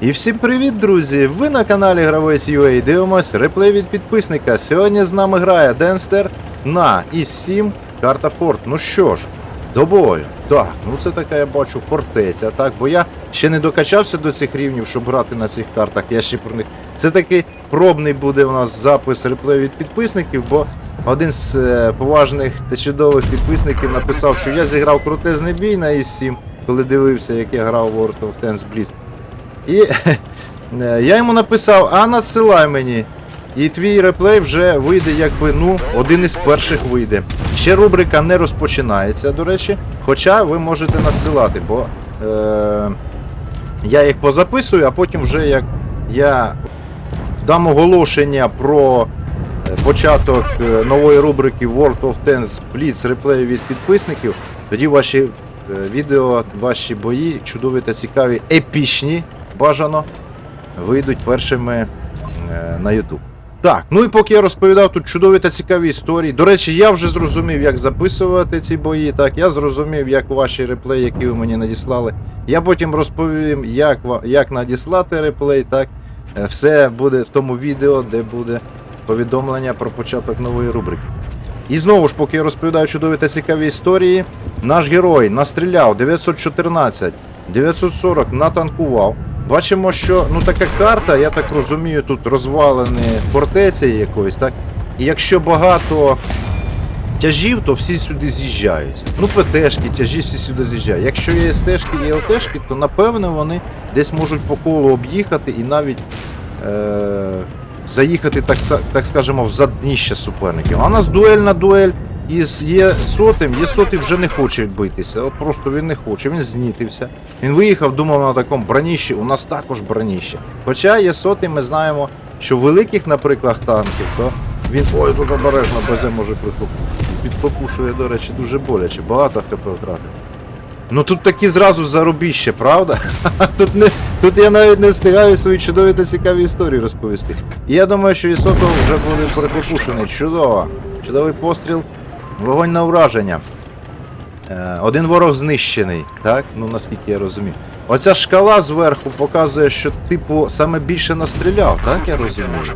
І всім привіт, друзі! Ви на каналі Гравець UA дивимось реплей від підписника. Сьогодні з нами грає Денстер на ІС-7 карта Форт. Ну що ж, до бою. Так, ну це така я бачу фортеця, так, бо я ще не докачався до цих рівнів, щоб грати на цих картах. Я ще про них. Це такий пробний буде у нас запис реплей від підписників, бо один з е, поважних та чудових підписників написав, що я зіграв крутезний бій на ІС-7, коли дивився, як я грав в World of Tanks Blitz. І е, я йому написав, а надсилай мені. І твій реплей вже вийде, якби, ну, один із перших вийде. Ще рубрика не розпочинається, до речі. Хоча ви можете надсилати, бо е, я їх позаписую, а потім вже як я дам оголошення про е, початок е, нової рубрики World of Tanks Blitz реплею від підписників, тоді ваші відео, ваші бої, чудові та цікаві, епічні, бажано, вийдуть першими е, на YouTube. Так, ну і поки я розповідав тут чудові та цікаві історії. До речі, я вже зрозумів, як записувати ці бої. Так, я зрозумів, як ваші реплеї, які ви мені надіслали. Я потім розповім, як, як надіслати реплей. Так, Е, все буде в тому відео, де буде повідомлення про початок нової рубрики. І знову ж, поки я розповідаю чудові та цікаві історії, наш герой настріляв 914, 940 натанкував. Бачимо, що ну така карта, я так розумію, тут розвалені фортеці якоїсь, так? І якщо багато тяжів, то всі сюди з'їжджаються. Ну, ПТшки, тяжі всі сюди з'їжджають. Якщо є СТшки і ЛТшки, то напевно вони десь можуть по колу об'їхати і навіть е- заїхати, так, так скажемо, в задніще суперників. А у нас дуель на дуель із є сотим, є сотий вже не хоче битися. От просто він не хоче, він знітився. Він виїхав, думав на такому броніщі, у нас також броніще. Хоча є сотий, ми знаємо, що великих, наприклад, танків, то він ой, тут обережно БЗ може. Підпопушує, до речі, дуже боляче, багато хп втратив. Ну тут такі зразу зарубіще, правда? Тут, не, тут я навіть не встигаю свої чудові та цікаві історії розповісти. І я думаю, що Ісотов вже буде прихопушений. Чудово. Чудовий постріл. Вогонь на враження. Е, один ворог знищений, так? Ну наскільки я розумію. Оця шкала зверху показує, що типу саме більше настріляв, так я розумію?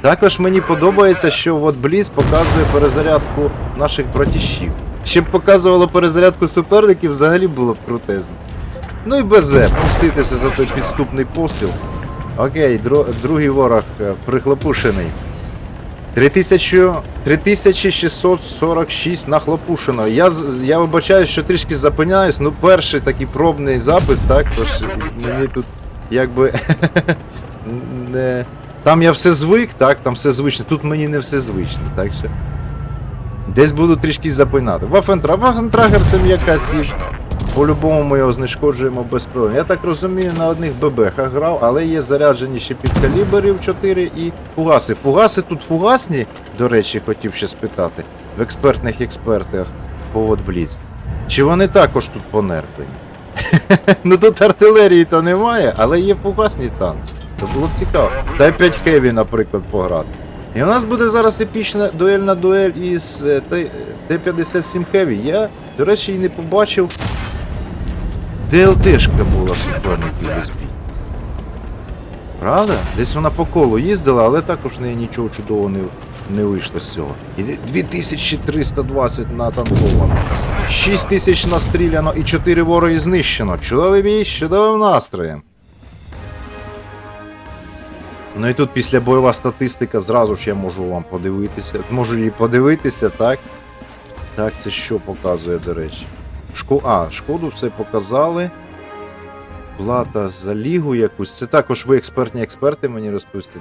Також мені подобається, що от Бліц показує перезарядку наших братішів. Ще б показувало перезарядку суперників, взагалі було б крутезно. Ну і БЗ, пуститися за той підступний постріл. Окей, дро- другий ворог е, прихлопушений. 3000, 3646 нахлопушено. Я, я вибачаю, що трішки запиняюсь, ну перший такий пробний запис, так, тож мені тут якби не... Там я все звик, так, там все звичне, тут мені не все звичне, так що. Десь буду трішки запинати. Вафентра, Вафентрагер це м'яка. По-любому ми його знешкоджуємо без проблем. Я так розумію, на одних ББХах грав, але є заряджені ще під калібрів 4 і фугаси. Фугаси тут фугасні, до речі, хотів ще спитати, в експертних експертах повод Бліц. Чи вони також тут понерплені? ну тут артилерії то немає, але є фугасні танки. То було б цікаво. Дай 5 хеві, наприклад, пограти. І у нас буде зараз епічна дуельна дуель із е, Т- Т-57 Heavy. Я, до речі, і не побачив. ДЛТшка була без бій. Правда? Десь вона по колу їздила, але також в неї нічого чудового не, не вийшло з цього. І 2320 натанковано. 6000 настріляно і 4 вороги знищено. Чудовий бій з чудовим настроєм. Ну і тут після бойова статистика зразу ж я можу вам подивитися. Можу її подивитися, так? Так, це що показує, до речі? Шко... А, шкоду все показали. Плата за лігу якусь. Це також ви експертні експерти мені розповісти.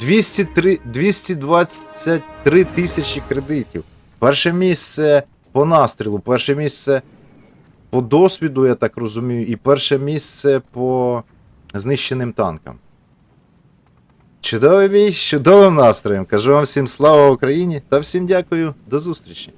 203... 223 тисячі кредитів. Перше місце по настрілу, перше місце по досвіду, я так розумію, і перше місце по знищеним танкам. Чудовий бій, чудовим настроєм. Кажу вам всім слава Україні та всім дякую. До зустрічі.